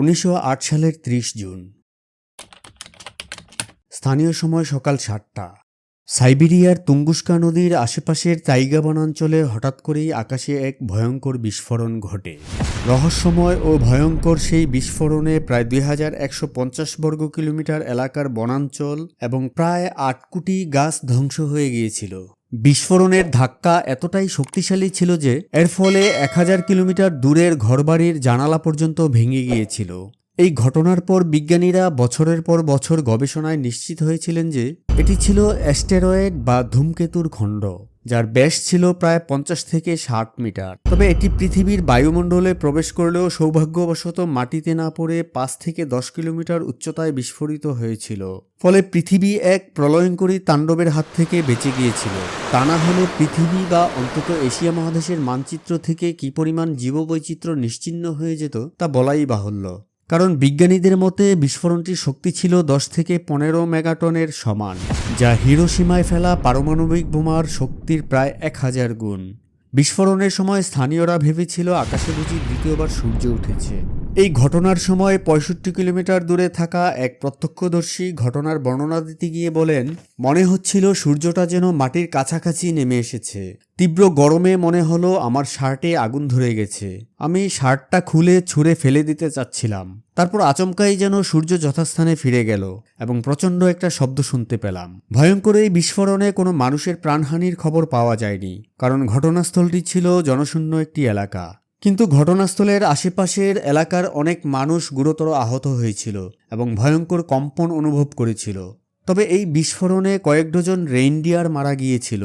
উনিশশো আট সালের ত্রিশ জুন। স্থানীয় সময় সকাল সাতটা। সাইবেরিয়ার তুঙ্গুস্কা নদীর আশেপাশের তাইগা বনাঞ্চলে হঠাৎ করেই আকাশে এক ভয়ঙ্কর বিস্ফোরণ ঘটে। রহস্যময় ও ভয়ঙ্কর সেই বিস্ফোরণে প্রায় দুই হাজার একশো পঞ্চাশ বর্গ কিলোমিটার এলাকার বনাঞ্চল এবং প্রায় আট কোটি গাছ ধ্বংস হয়ে গিয়েছিল। বিস্ফোরণের ধাক্কা এতটাই শক্তিশালী ছিল যে, এর ফলে এক হাজার কিলোমিটার দূরের ঘরবাড়ির জানালা পর্যন্ত ভেঙে গিয়েছিল। এই ঘটনার পর বিজ্ঞানীরা বছরের পর বছর গবেষণায় নিশ্চিত হয়েছিলেন যে, এটি ছিল অ্যাস্টেরয়েড বা ধূমকেতুর খণ্ড। যার ব্যাস ছিল প্রায় পঞ্চাশ থেকে ষাট মিটার। তবে এটি পৃথিবীর বায়ুমণ্ডলে প্রবেশ করলেও সৌভাগ্যবশত মাটিতে না পড়ে পাঁচ থেকে দশ কিলোমিটার উচ্চতায় বিস্ফোরিত হয়েছিল। ফলে পৃথিবী এক প্রলয়ঙ্করী তাণ্ডবের হাত থেকে বেঁচে গিয়েছিল। তা না হলে পৃথিবী বা অন্তত এশিয়া মহাদেশের মানচিত্র থেকে কি পরিমাণ জীববৈচিত্র্য নিশ্চিহ্ন হয়ে যেত তা বলাই বাহুল্য। কারণ বিজ্ঞানীদের মতে বিস্ফোরণটির শক্তি ছিল দশ থেকে পনেরো মেগাটনের সমান, যা হিরোসীমায় ফেলা পারমাণবিক বোমার শক্তির প্রায় এক হাজার গুণ। বিস্ফোরণের সময় স্থানীয়রা ভেবেছিল আকাশে বুঝি দ্বিতীয়বার সূর্য উঠেছে। এই ঘটনার সময় পঁয়ষট্টি কিলোমিটার দূরে থাকা এক প্রত্যক্ষদর্শী ঘটনার বর্ণনা দিতে গিয়ে বলেন, মনে হচ্ছিল সূর্যটা যেন মাটির কাছাকাছি নেমে এসেছে। তীব্র গরমে মনে হলো আমার শার্টে আগুন ধরে গেছে। আমি শার্টটা খুলে ছুঁড়ে ফেলে দিতে চাচ্ছিলাম। তারপর আচমকাই যেন সূর্য যথাস্থানে ফিরে গেল এবং প্রচণ্ড একটা শব্দ শুনতে পেলাম। ভয়ঙ্কর এই বিস্ফোরণে কোনো মানুষের প্রাণহানির খবর পাওয়া যায়নি, কারণ ঘটনাস্থলটি ছিল জনশূন্য একটি এলাকা। কিন্তু ঘটনাস্থলের আশেপাশের এলাকার অনেক মানুষ গুরুতর আহত হয়েছিল এবং ভয়ঙ্কর কম্পন অনুভব করেছিল। তবে এই বিস্ফোরণে কয়েক ডজন রেইনডিয়ার মারা গিয়েছিল।